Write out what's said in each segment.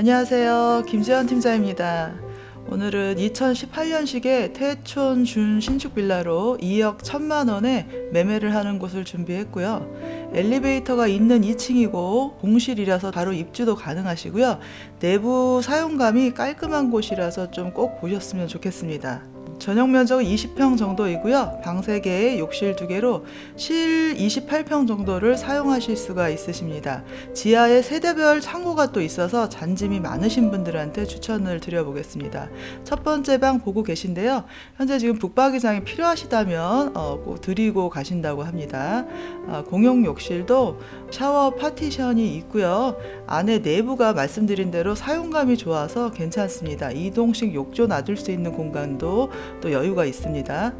안녕하세요. 김지현 팀장입니다. 오늘은 2018년식의 태촌 준 신축 빌라로 2억 1천만 원에 매매를 하는 곳을 준비했고요. 엘리베이터가 있는 2층이고 공실이라서 바로 입주도 가능하시고요. 내부 사용감이 깔끔한 곳이라서 좀 꼭 보셨으면 좋겠습니다. 전용 면적은 20평 정도이고요. 방 3개, 욕실 2개로 실 28평 정도를 사용하실 수가 있으십니다. 지하에 세대별 창고가 또 있어서 잔짐이 많으신 분들한테 추천을 드려보겠습니다. 첫 번째 방 보고 계신데요. 현재 지금 북박이장이 필요하시다면 어, 꼭 드리고 가신다고 합니다. 아, 공용 욕실도 샤워 파티션이 있고요. 안에 내부가 말씀드린 대로 사용감이 좋아서 괜찮습니다. 이동식 욕조 놔둘 수 있는 공간도 또 여유가 있습니다.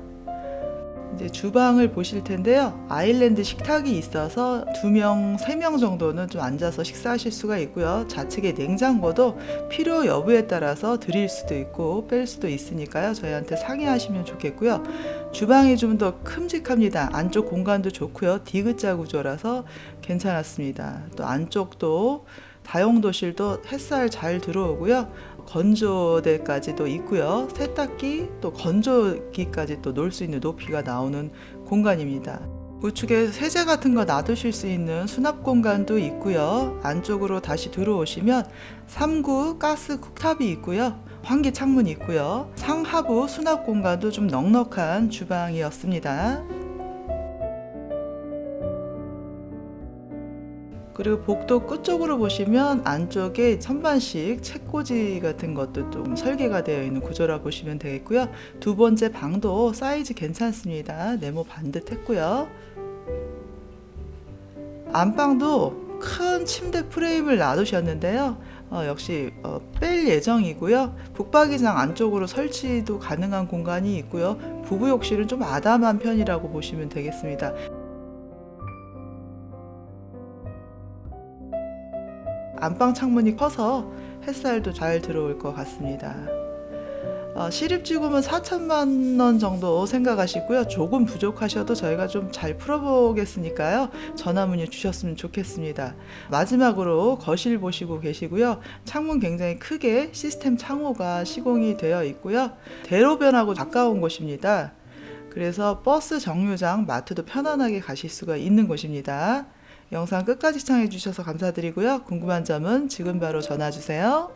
이제 주방을 보실 텐데요. 아일랜드 식탁이 있어서 두 명, 세 명 정도는 좀 앉아서 식사하실 수가 있고요. 좌측에 냉장고도 필요 여부에 따라서 드릴 수도 있고 뺄 수도 있으니까요. 저희한테 상의하시면 좋겠고요. 주방이 좀 더 큼직합니다. 안쪽 공간도 좋고요. 디귿자 구조라서 괜찮았습니다. 또 안쪽도 다용도실도 햇살 잘 들어오고요. 건조대까지도 있고요. 세탁기 또 건조기까지 또 놓을 수 있는 높이가 나오는 공간입니다. 우측에 세제 같은 거 놔두실 수 있는 수납 공간도 있고요. 안쪽으로 다시 들어오시면 3구 가스 쿡탑이 있고요. 환기 창문이 있고요. 상하부 수납 공간도 좀 넉넉한 주방이었습니다. 그리고 복도 끝쪽으로 보시면 안쪽에 선반식 책꽂이 같은 것도 좀 설계가 되어 있는 구조라 보시면 되겠고요. 두 번째 방도 사이즈 괜찮습니다. 네모 반듯했고요. 안방도 큰 침대 프레임을 놔두셨는데요. 어, 역시 어, 뺄 예정이고요. 북박이장 안쪽으로 설치도 가능한 공간이 있고요. 부부 욕실은 좀 아담한 편이라고 보시면 되겠습니다. 안방 창문이 커서 햇살도 잘 들어올 것 같습니다. 어, 시립지금은 4천만 원 정도 생각하시고요. 조금 부족하셔도 저희가 좀 잘 풀어보겠으니까요. 전화 문의 주셨으면 좋겠습니다. 마지막으로 거실 보시고 계시고요. 창문 굉장히 크게 시스템 창호가 시공이 되어 있고요. 대로변하고 가까운 곳입니다. 그래서 버스 정류장, 마트도 편안하게 가실 수가 있는 곳입니다. 영상 끝까지 시청해 주셔서 감사드리고요. 궁금한 점은 지금 바로 전화 주세요.